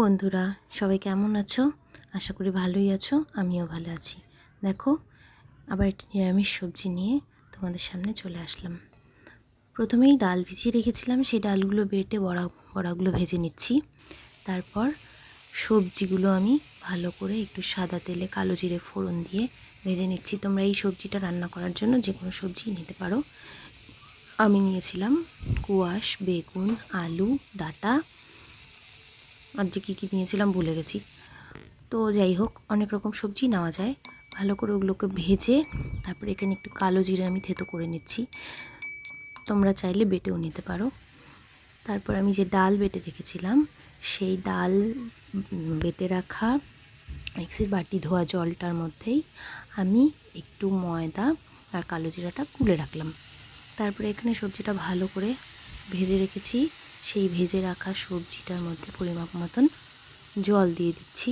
বন্ধুরা, সবাই কেমন আছো? আশা করি ভালোই আছো, আমিও ভালো আছি। দেখো, আবার একটি নিরামিষ সবজি নিয়ে তোমাদের সামনে চলে আসলাম। প্রথমেই ডাল ভিজিয়ে রেখেছিলাম, সেই ডালগুলো বেটে বড়া, বড়াগুলো ভেজে নিচ্ছি। তারপর সবজিগুলো আমি ভালো করে একটু সাদা তেলে কালো জিরে ফোড়ন দিয়ে ভেজে নিচ্ছি। তোমরা এই সবজিটা রান্না করার জন্য যে কোনো সবজি নিতে পারো। আমি নিয়েছিলাম কুয়াশ, বেগুন, আলু, ডাটা আর যে কী কী নিয়েছিলাম ভুলে গেছি। তো যাই হোক, অনেক রকম সবজি নেওয়া যায়। ভালো করে ওগুলোকে ভেজে তারপরে এখানে একটু কালো জিরে আমি থেতো করে নিচ্ছি। তোমরা চাইলে বেটেও নিতে পারো। তারপর আমি যে ডাল বেটে রেখেছিলাম, সেই ডাল বেটে রাখা মিক্সির বাটি ধোয়া জলটার মধ্যেই আমি একটু ময়দা আর কালো জিরাটা কুলে রাখলাম। তারপরে এখানে সবজিটা ভালো করে ভেজে রেখেছি। সেই ভেজে রাখা সবজিটার মধ্যে পরিমাপ মতন জল দিয়ে দিচ্ছি,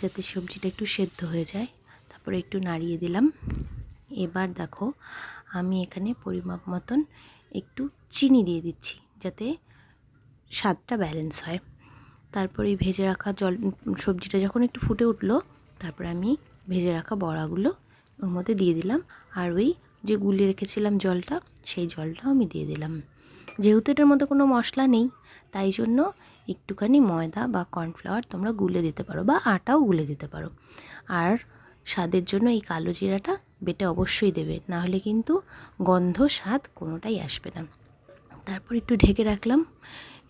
যাতে সবজিটা একটু সেদ্ধ হয়ে যায়। তারপরে একটু নাড়িয়ে দিলাম। এবার দেখো, আমি এখানে পরিমাপ মতন একটু চিনি দিয়ে দিচ্ছি, যাতে স্বাদটা ব্যালেন্স হয়। তারপরে এই ভেজে রাখা জল, সবজিটা যখন একটু ফুটে উঠল, তারপরে আমি ভেজে রাখা বড়াগুলো ওর মধ্যে দিয়ে দিলাম। আর ওই যে গুলিয়ে রেখেছিলাম জলটা, সেই জলটাও আমি দিয়ে দিলাম। যেহেতু এটার মধ্যে কোনো মশলা নেই, তাই জন্য একটুখানি ময়দা বা কর্নফ্লাওয়ার তোমরা গুলে দিতে পারো বা আটাও গুলে দিতে পারো। আর স্বাদের জন্য এই কালো জিরাটা বেটে অবশ্যই দেবে নাহলে কিন্তু গন্ধ স্বাদ কোনোটাই আসবে না। তারপর একটু ঢেকে রাখলাম।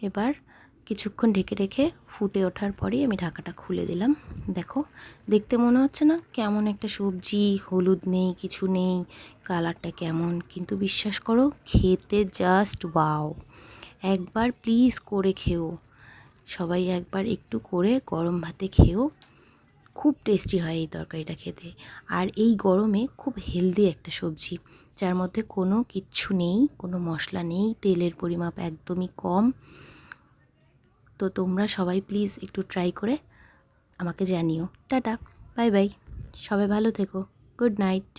এবার কিছুক্ষণ ঢেকে রেখে ফুটে ওঠার পরেই আমি ঢাকাটা খুলে দিলাম। দেখো, দেখতে মনে হচ্ছে না কেমন একটা সবজি, হলুদ নেই, কিছু নেই, কালারটা কেমন, কিন্তু বিশ্বাস করো, খেতে জাস্ট ওয়াও একবার প্লিজ করে খেও। সবাই একবার একটু করে গরম ভাতে খেও। খুব টেস্টি হয় এই তরকারিটা খেতে। আর এই গরমে খুব হেলদি একটা সবজি, যার মধ্যে কোনো কিচ্ছু নেই, কোনো মশলা নেই, তেলের পরিমাপ একদমই কম। তো তোমরা সবাই প্লিজ একটু ট্রাই করে আমাকে জানিও। টাটা বাই বাই সবাই ভালো থেকো। Good night